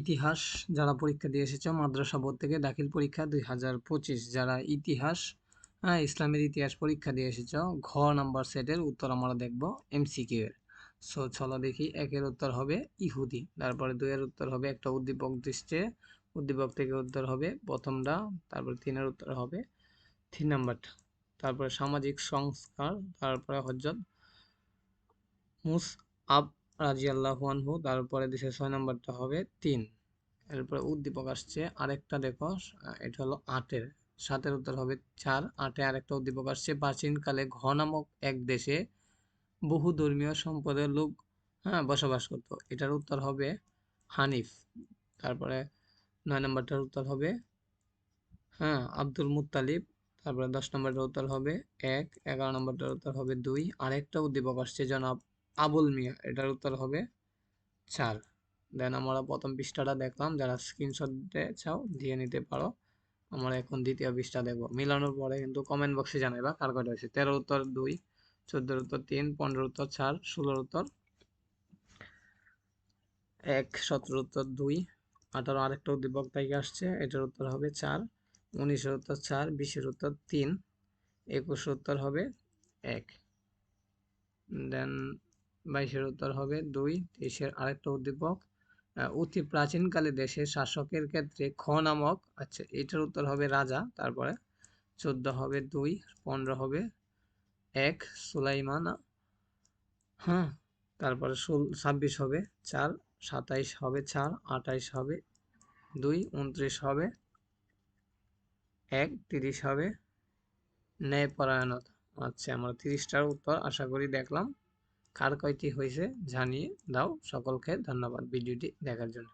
ইতিহাস যারা পরীক্ষা দিয়ে এসেছ, মাদ্রাসা বোর্ড থেকে দাখিল পরীক্ষা দুই হাজার পঁচিশ। যারা ইতিহাস ইসলামের ইতিহাস পরীক্ষা দিয়ে এসেছ, ঘ নাম্বার সেটের উত্তর আমরা দেখব এমসিকিউ এর। সো, চলো দেখি একের উত্তর হবে ইহুদি, তারপরে দুইয়ের উত্তর হবে একটা উদ্দীপক দৃষ্টে, উদ্দীপক থেকে উত্তর হবে প্রথমটা, তারপরে তিনের উত্তর হবে তিন নাম্বারটা। তারপরে সামাজিক সংস্কার, তারপরে হজরত মুস আব রাজিয়াল্লাহু আনহু, তারপরে দেশে ছয় নম্বরটা হবে তিন। এরপরে উদ্দীপক আসছে, আরেকটা দেখো, এটা হলো আটের। সাতের উত্তর হবে চার, আটে আরেকটা উদ্দীপক আসছে। প্রাচীনকালে ঘ নামক এক দেশে বহু ধর্মীয় সম্পদের লোক হ্যাঁ বসবাস করতো। এটার উত্তর হবে হানিফ। তারপরে নয় নম্বরটার উত্তর হবে হ্যাঁ আব্দুল মুত্তালিব। তারপরে দশ নম্বরটার উত্তর হবে এক, এগারো নম্বরটার উত্তর হবে দুই। আরেকটা উদ্দীপক আসছে জনাব আবুল মিয়া, এটার উত্তর হবে চার। দেন আমরা প্রথম পৃষ্ঠাটা দেখলাম, যারা স্ক্রিনশট দিতে চাও, দিয়ে নিতে পারো। আমরা এখন দ্বিতীয় পৃষ্ঠা দেখব। মিলানোর পরে কিন্তু কমেন্ট বক্সে জানাইবা কার কয়টা হয়েছে। তেরো উত্তর দুই, চোদ্দোর উত্তর তিন পনেরো উত্তর চার, ষোলোর উত্তর এক সতেরো উত্তর দুই, আঠারো আরেকটা উদ্দীপক থেকে আসছে, এটার উত্তর হবে চার, উনিশের উত্তর চার, বিশের উত্তর তিন, একুশের উত্তর হবে এক। দেন বাইশের উত্তর হবে দুই, তেইশের আরেকটা উদ্দীপক। অতি প্রাচীনকালে দেশের শাসকের ক্ষেত্রে খ নামক আচ্ছা এটার উত্তর হবে রাজা, তারপরে চোদ্দ হবে দুই, পনেরো হবে এক, সুলাইমানা হ্যাঁ তারপরে ষোল, ছাব্বিশ হবে চার, সাতাইশ হবে চার, আঠাইশ হবে দুই, উনত্রিশ হবে এক, তিরিশ হবে ন্যায়পরায়ণতা। আচ্ছা আমরা তিরিশটার উত্তর আশা করি দেখলাম। কার কয়টি হয়েছে জানিয়ে দাও। সকলকে ধন্যবাদ ভিডিওটি দেখার জন্য।